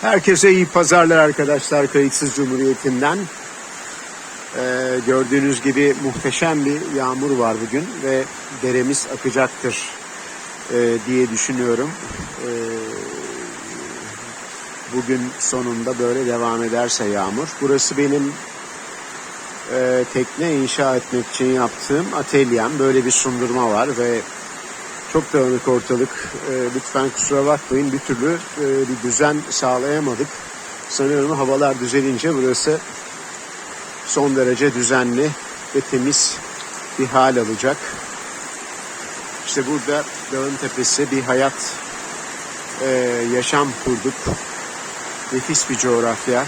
Herkese iyi pazarlar arkadaşlar Kayıtsız Cumhuriyeti'nden. Ee, gördüğünüz gibi muhteşem bir yağmur var bugün ve deremiz akacaktır e, diye düşünüyorum. Ee, bugün sonunda böyle devam ederse yağmur. Burası benim e, tekne inşa etmek için yaptığım atölyem. Böyle bir sundurma var ve çok dağınık ortalık. E, lütfen kusura bakmayın bir türlü e, bir düzen sağlayamadık. Sanıyorum havalar düzelince burası son derece düzenli ve temiz bir hal alacak. İşte burada dağın tepesi bir hayat, e, yaşam kurduk. Nefis bir coğrafya.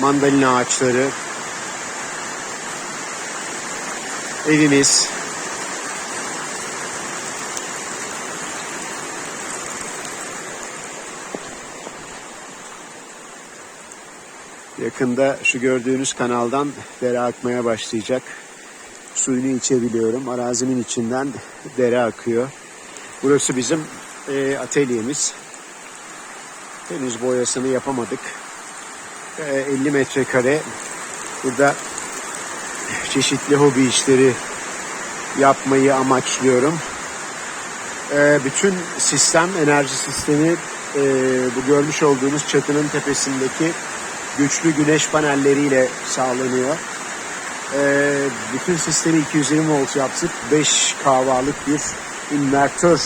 Mandalina ağaçları, evimiz, Yakında şu gördüğünüz kanaldan dere akmaya başlayacak. Suyunu içebiliyorum. Arazimin içinden dere akıyor. Burası bizim e, atölyemiz. Henüz boyasını yapamadık. E, 50 metrekare. Burada çeşitli hobi işleri yapmayı amaçlıyorum. E, bütün sistem, enerji sistemi e, bu görmüş olduğunuz çatının tepesindeki güçlü güneş panelleriyle sağlanıyor. Ee, bütün sistemi 220 volt yaptık. 5 kahvalık bir invertör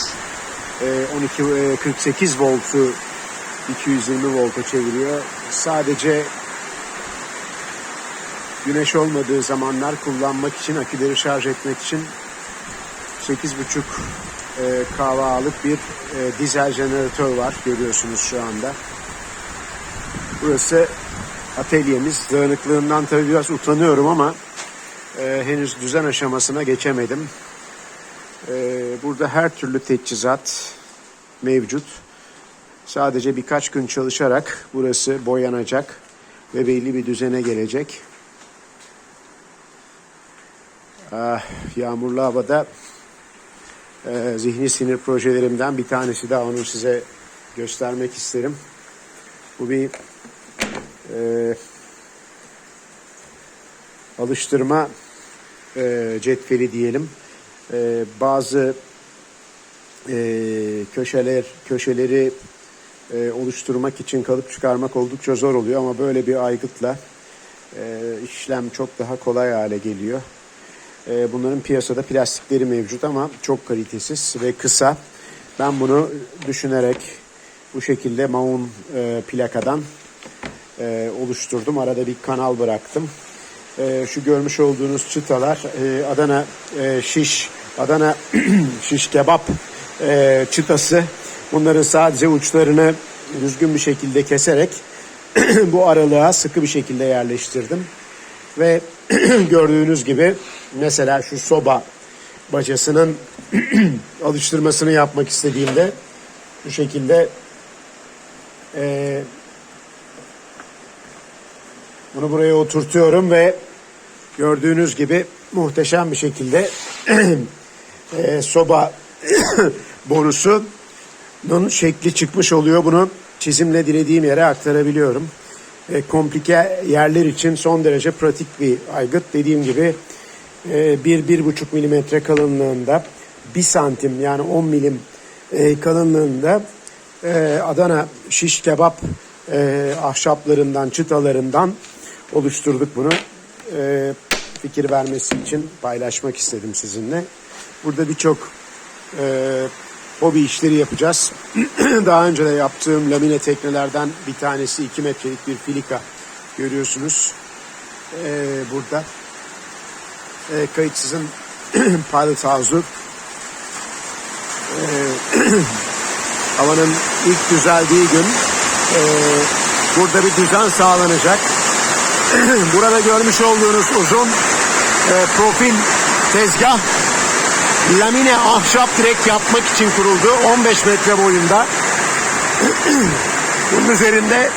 e, 12 e, 48 voltu 220 volta çeviriyor. Sadece güneş olmadığı zamanlar kullanmak için aküleri şarj etmek için 8,5 e, kahvalık bir e, dizel jeneratör var görüyorsunuz şu anda. Burası atölyemiz. Dağınıklığından tabii biraz utanıyorum ama e, henüz düzen aşamasına geçemedim. E, burada her türlü teçhizat mevcut. Sadece birkaç gün çalışarak burası boyanacak ve belli bir düzene gelecek. Ah, yağmurlu havada e, zihni sinir projelerimden bir tanesi daha onu size göstermek isterim. Bu bir e, alıştırma e, cetveli diyelim. E, bazı e, köşeler köşeleri e, oluşturmak için kalıp çıkarmak oldukça zor oluyor ama böyle bir aygıtla e, işlem çok daha kolay hale geliyor. E, bunların piyasada plastikleri mevcut ama çok kalitesiz ve kısa. Ben bunu düşünerek bu şekilde maun e, plakadan e, oluşturdum. Arada bir kanal bıraktım. E, şu görmüş olduğunuz çıtalar e, Adana e, şiş, Adana şiş kebap e, çıtası. Bunların sadece uçlarını düzgün bir şekilde keserek bu aralığa sıkı bir şekilde yerleştirdim. Ve gördüğünüz gibi mesela şu soba bacasının alıştırmasını yapmak istediğimde bu şekilde e, bunu buraya oturtuyorum ve gördüğünüz gibi muhteşem bir şekilde e, soba borusunun şekli çıkmış oluyor. Bunu çizimle dilediğim yere aktarabiliyorum. E, komplike yerler için son derece pratik bir aygıt. Dediğim gibi e, bir, bir buçuk milimetre kalınlığında bir santim yani 10 milim e, kalınlığında e, Adana şiş kebap e, ahşaplarından, çıtalarından oluşturduk bunu. E, fikir vermesi için paylaşmak istedim sizinle. Burada birçok e, hobi işleri yapacağız. Daha önce de yaptığım lamine teknelerden bir tanesi 2 metrelik bir filika görüyorsunuz. E, burada e, kayıtsızın pilot house'u havanın ilk düzeldiği gün e, burada bir düzen sağlanacak. Burada görmüş olduğunuz uzun e, profil tezgah lamine ahşap direk yapmak için kuruldu. 15 metre boyunda. Bunun üzerinde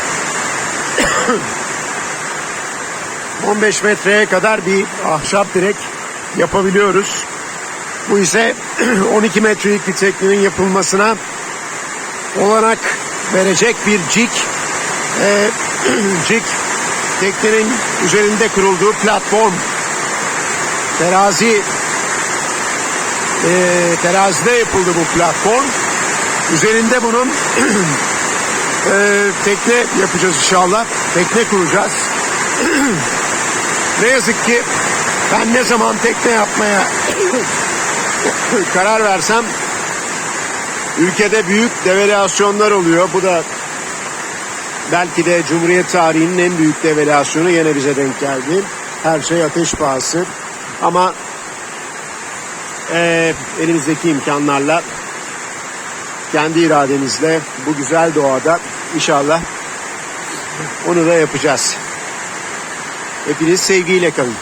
15 metreye kadar bir ahşap direk yapabiliyoruz. Bu ise 12 metrelik bir teknenin yapılmasına olanak verecek bir cik e, cik teknenin üzerinde kurulduğu platform terazi e, terazide yapıldı bu platform. Üzerinde bunun e, tekne yapacağız inşallah. Tekne kuracağız. ne yazık ki ben ne zaman tekne yapmaya karar versem ülkede büyük devalüasyonlar oluyor. Bu da belki de Cumhuriyet tarihinin en büyük devalüasyonu yine bize denk geldi. Her şey ateş pahası. Ama eee, elimizdeki imkanlarla kendi irademizle bu güzel doğada inşallah onu da yapacağız. Hepiniz sevgiyle kalın.